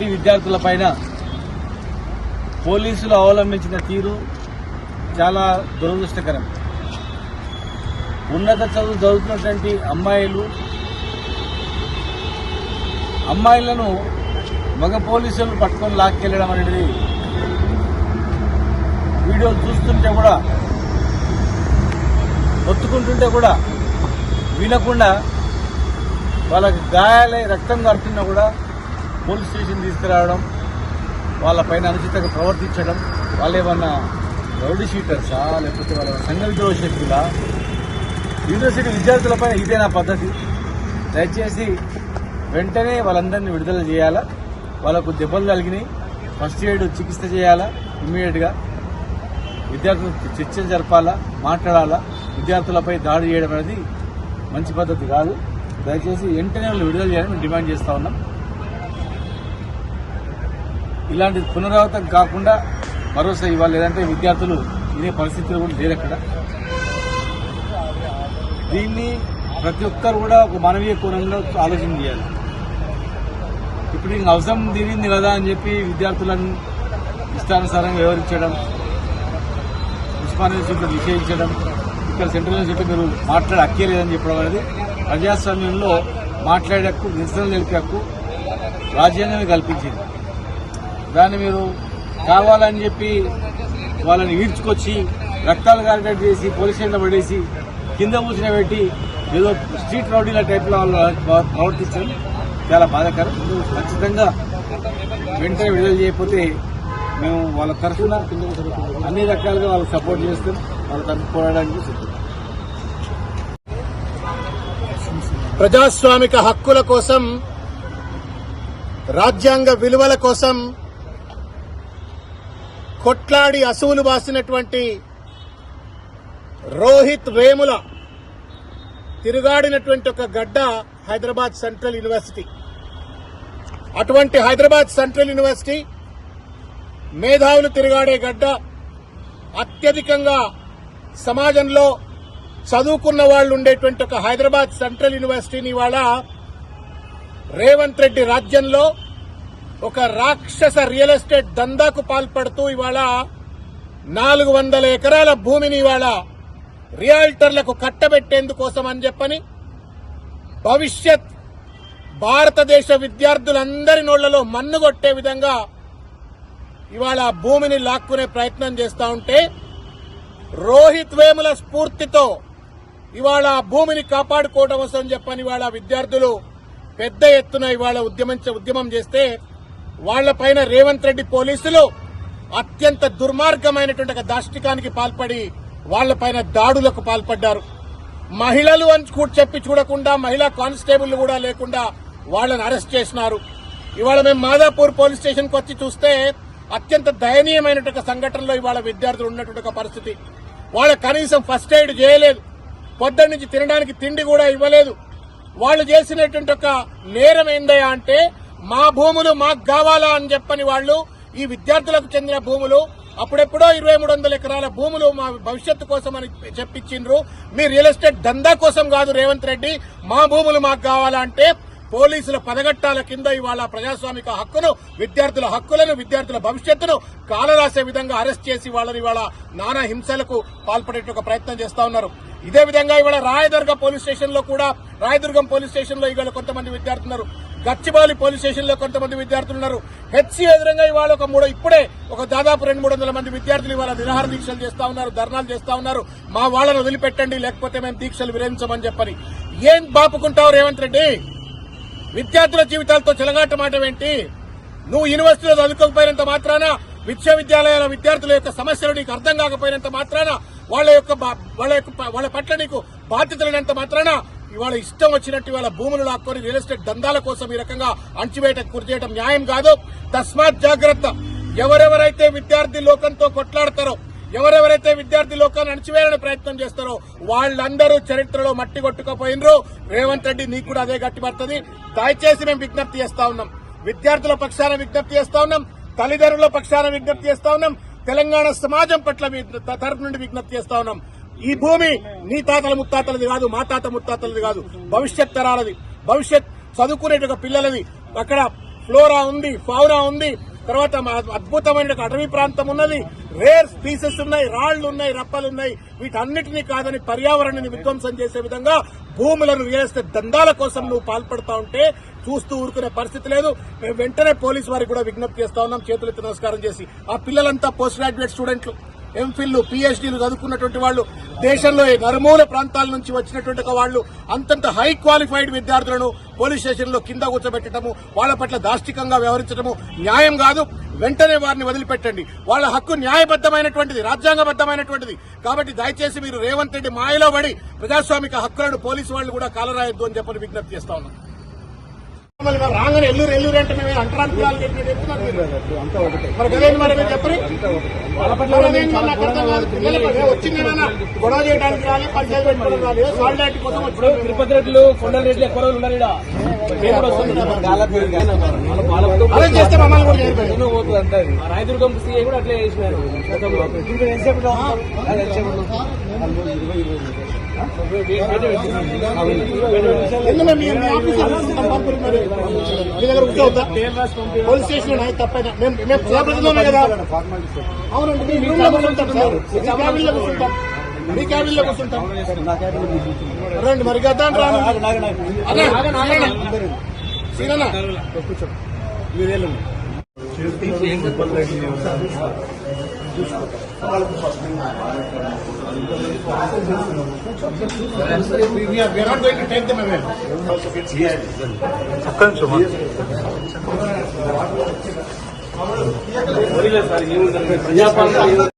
చదువుతున్నటువంటి విద్యార్థుల పైన పోలీసులు అవలంబించిన తీరు చాలా దురదృష్టకరం. ఉన్నత చదువు చదువుతున్నటువంటి అమ్మాయిలు అమ్మాయిలను మగ పోలీసులు పట్టుకొని లాక్కెళ్ళడం అనేది వీడియోలు చూస్తుంటే కూడా ఒత్తుకుంటుంటే కూడా వినకుండా వాళ్ళకి గాయాలై రక్తం కడుతున్నా కూడా పోలీస్ స్టేషన్ తీసుకురావడం వాళ్ళ పైన అనుచితంగా ప్రవర్తించడం వాళ్ళు ఏమన్నా రౌడీ షీటర్సా లేకపోతే వాళ్ళ సంఘ విద్రోహ శక్తులా యూనివర్సిటీ విద్యార్థులపైన ఇదేనా పద్ధతి. దయచేసి వెంటనే వాళ్ళందరినీ విడుదల చేయాలా? వాళ్ళకు దెబ్బలు కలిగినాయి ఫస్ట్ ఎయిడ్ చికిత్స చేయాలా? ఇమ్మీడియట్గా. విద్యార్థులకు చర్చ జరపాలా? మాట్లాడాలా? విద్యార్థులపై దాడి చేయడం అనేది మంచి పద్ధతి కాదు. దయచేసి వెంటనే వాళ్ళు విడుదల చేయాలని మేము డిమాండ్ చేస్తూ ఉన్నాం. ఇలాంటి పునరావృతం కాకుండా మరోసారి ఇవ్వాలి లేదంటే విద్యార్థులు ఇదే పరిస్థితులు కూడా లేరు అక్కడ. దీన్ని ప్రతి ఒక్కరు కూడా ఒక మానవీయ కోణంలో ఆలోచన చేయాలి. ఇప్పుడు ఇంక అవసరం తీరింది కదా అని చెప్పి విద్యార్థులను ఇష్టానుసారంగా వివరించడం ఉస్మానియా యూనివర్సిటీలో నిషేధించడం ఇక్కడ సెంట్రల్ యూనివర్సిటీ మీరు మాట్లాడే హక్కే లేదని చెప్పడం అనేది ప్రజాస్వామ్యంలో మాట్లాడే హక్కు నిరసన తెలిపే హక్కు రాజ్యాంగమే కల్పించింది. దాన్ని మీరు కావాలని చెప్పి వాళ్ళని ఈడ్చుకొచ్చి రక్తాలు కారినట్టు చేసి పోలీస్ స్టేషన్ పడేసి కింద కూర్చున పెట్టి ఏదో స్ట్రీట్ రౌడీల టైప్లో వాళ్ళు ప్రవర్తించడం చాలా బాధాకరం. ఖచ్చితంగా వెంటనే విడుదల చేయకపోతే మేము వాళ్ళ తరఫున అన్ని రకాలుగా వాళ్ళకి సపోర్ట్ చేస్తాం. వాళ్ళ తరఫు పోరాడడానికి సిద్ధం. ప్రజాస్వామిక హక్కుల కోసం రాజ్యాంగ విలువల కోసం కొట్లాడి అసువులు బాసినటువంటి రోహిత్ వేముల తిరుగాడినటువంటి ఒక గడ్డ హైదరాబాద్ సెంట్రల్ యూనివర్సిటీ. అటువంటి హైదరాబాద్ సెంట్రల్ యూనివర్సిటీ మేధావులు తిరుగాడే గడ్డ అత్యధికంగా సమాజంలో చదువుకున్న వాళ్ళు ఉండేటువంటి ఒక హైదరాబాద్ సెంట్రల్ యూనివర్సిటీని ఇవాళ రేవంత్ రెడ్డి రాజ్యంలో ఒక రాక్షస రియల్ ఎస్టేట్ దందాకు పాల్పడుతూ ఇవాళ నాలుగు వందల ఎకరాల భూమిని ఇవాళ రియాల్టర్లకు కట్టబెట్టేందుకోసం అని చెప్పని భవిష్యత్ భారతదేశ విద్యార్థులందరి నోళ్ళలో మన్నుగొట్టే విధంగా ఇవాళ ఆ భూమిని లాక్కునే ప్రయత్నం చేస్తా ఉంటే రోహిత్ వేముల స్ఫూర్తితో ఇవాళ ఆ భూమిని కాపాడుకోవడం కోసం చెప్పని ఇవాళ విద్యార్థులు పెద్ద ఎత్తున ఇవాళ ఉద్యమించ ఉద్యమం చేస్తే వాళ్ళపైన రేవంత్ రెడ్డి పోలీసులు అత్యంత దుర్మార్గమైనటువంటి ఒక దాష్టికానికి పాల్పడి వాళ్ళపైన దాడులకు పాల్పడ్డారు. మహిళలు అని కూడా చెప్పి చూడకుండా మహిళా కానిస్టేబుల్ కూడా లేకుండా వాళ్ళని అరెస్ట్ చేసినారు. ఇవాళ మేము మాదాపూర్ పోలీస్ స్టేషన్కు వచ్చి చూస్తే అత్యంత దయనీయమైనటువంటి సంఘటనలో ఇవాళ విద్యార్థులు ఉన్నటువంటి ఒక పరిస్థితి. వాళ్ళ కనీసం ఫస్ట్ ఎయిడ్ చేయలేదు. పొద్దున్న నుంచి తినడానికి తిండి కూడా ఇవ్వలేదు. వాళ్ళు చేసినటువంటి ఒక నేరం ఏందయ్యా అంటే మా భూములు మాకు కావాలా అని చెప్పని వాళ్ళు ఈ విద్యార్థులకు చెందిన భూములు అప్పుడెప్పుడో ఇరవై మూడు వందల ఎకరాల భూములు మా భవిష్యత్తు కోసం అని చెప్పించిండ్రు మీ రియల్ ఎస్టేట్ దందా కోసం కాదు రేవంత్ రెడ్డి మా భూములు మాకు కావాలా అంటే పోలీసుల పదగట్టాల కింద ఇవాళ ప్రజాస్వామిక హక్కును విద్యార్థుల హక్కులను విద్యార్థుల భవిష్యత్తును కాలరాసే విధంగా అరెస్ట్ చేసి వాళ్ళని ఇవాళ నానా హింసలకు పాల్పడే ఒక ప్రయత్నం చేస్తా ఉన్నారు. ఇదే విధంగా ఇవాళ రాయదుర్గ పోలీస్ స్టేషన్లో కూడా రాయదుర్గం పోలీస్ స్టేషన్లో ఇవాళ కొంతమంది విద్యార్థులు గచ్చిబాలి పోలీస్ స్టేషన్లో కొంతమంది విద్యార్థులు ఉన్నారు. హెచ్సి ఎదురంగా ఇవాళ ఒక మూడు ఇప్పుడే ఒక దాదాపు రెండు మూడు వందల మంది విద్యార్థులు ఇవాళ నిరాహార దీక్షలు చేస్తా ఉన్నారు ధర్నాలు చేస్తా ఉన్నారు. మా వాళ్ళని వదిలిపెట్టండి లేకపోతే మేము దీక్షలు విరమించమని చెప్పని. ఏం బాపుకుంటావు రేవంత్ రెడ్డి? విద్యార్థుల జీవితాలతో చెలగాటమాటం ఏంటి? నువ్వు యూనివర్సిటీలో చదువుకోకపోయినంత మాత్రాన విశ్వవిద్యాలయాల విద్యార్థుల యొక్క సమస్యలు నీకు అర్థం కాకపోయినంత మాత్రాన వాళ్ళ యొక్క బా- వాళ్ళ యొక్క వాళ్ళ పట్ల నీకు బాధ్యత లేనంత మాత్రాన ఇవాళ ఇష్టం వచ్చినట్టు ఇవాళ భూములు లాక్కొని రియల్ ఎస్టేట్ దందాల కోసం ఈ రకంగా అణచివేయటకు గురి చేయడం న్యాయం కాదు. తస్మాత్ జాగ్రత్త. ఎవరెవరైతే విద్యార్థి లోకంతో కొట్లాడతారో ఎవరెవరైతే విద్యార్థి లోకాన్ని అణచివేయాలని ప్రయత్నం చేస్తారో వాళ్ళందరూ చరిత్రలో మట్టి కొట్టుకపోయినరు. రేవంత్ రెడ్డి నీకు కూడా అదే గట్టిపడుతుంది దయచేసి మేము విజ్ఞప్తి చేస్తా ఉన్నాం. విద్యార్థుల పక్షాన విజ్ఞప్తి చేస్తా ఉన్నాం. తల్లిదండ్రుల పక్షాన విజ్ఞప్తి చేస్తా ఉన్నాం. తెలంగాణ సమాజం పట్ల వి- తరపు నుండి విజ్ఞప్తి చేస్తా ఉన్నాం. ఈ భూమి నీ తాతల ముత్తాతలది కాదు మా తాత ముత్తాతలది కాదు. భవిష్యత్ తరాలది. భవిష్యత్ చదువుకునే పిల్లలది. అక్కడ ఫ్లోరా ఉంది ఫౌరా ఉంది. తర్వాత అద్భుతమైన అటవీ ప్రాంతం ఉన్నది. రేర్ స్పీసెస్ ఉన్నాయి రాళ్ళు ఉన్నాయి రప్పలు ఉన్నాయి. వీటన్నిటినీ కాదని పర్యావరణాన్ని విధ్వంసం చేసే విధంగా భూములను రియల్ ఎస్టేట్ దందాల కోసం నువ్వు పాల్పడతా ఉంటే చూస్తూ ఊరుకునే పరిస్థితి లేదు. మేము వెంటనే పోలీసు వారికి కూడా విజ్ఞప్తి చేస్తా ఉన్నాం. చేతులెత్తి నమస్కారం చేసి. ఆ పిల్లలంతా పోస్ట్ గ్రాడ్యుయేట్ స్టూడెంట్లు. ఎంఫిల్లు పిహెచ్డీలు చదువుకున్నటువంటి వాళ్ళు దేశంలో నరుమూల ప్రాంతాల నుంచి వచ్చినటువంటి వాళ్ళు అంతంత హై క్వాలిఫైడ్ విద్యార్థులను పోలీస్ స్టేషన్లో కింద కూర్చోబెట్టడము వాళ్ళ పట్ల దాష్టికంగా వ్యవహరించడము న్యాయం కాదు. వెంటనే వారిని వదిలిపెట్టండి. వాళ్ళ హక్కు న్యాయబద్దమైనటువంటిది రాజ్యాంగబద్దమైనటువంటిది కాబట్టి దయచేసి మీరు రేవంత్ రెడ్డి మాయలో పడి ప్రజాస్వామిక హక్కులను పోలీసు వాళ్ళు కూడా కాలరాయొద్దు అని చెప్పని విజ్ఞప్తి చేస్తా ఉన్నాను మరి రాగానే ఎల్లూరు ఎల్లూరు అంటే మేము అంటరానికి పిల్లలు వచ్చింది గొడవ చేయడానికి రాలి పంచాయతీ పెట్టుకోవడం రాలే సాలిడారిటీ కోసం తిరుపతి రెడ్లు కొండల రెడ్లు ఎక్కువ రోజులు ఉన్నారు చేస్తే మమ్మల్ని కూడా రాయదుర్గం సీఐ కూడా అట్లే చేసినారు. పోలీస్ స్టేషన్ తప్పైనా. మేము ప్రజాప్రతినిధులమే కదా అవునండి మీ రూమ్ లో కూర్చుంటాం సార్ మీ క్యాబిన్ లో కూర్చుంటాం మీ క్యాబిన్ లో కూర్చుంటాం రండి మరి గద్దా రాను అదే సీనన్నా We are we are not going to take them away. పోనీలే సార్ ఏముందంటే ప్రజాపాలన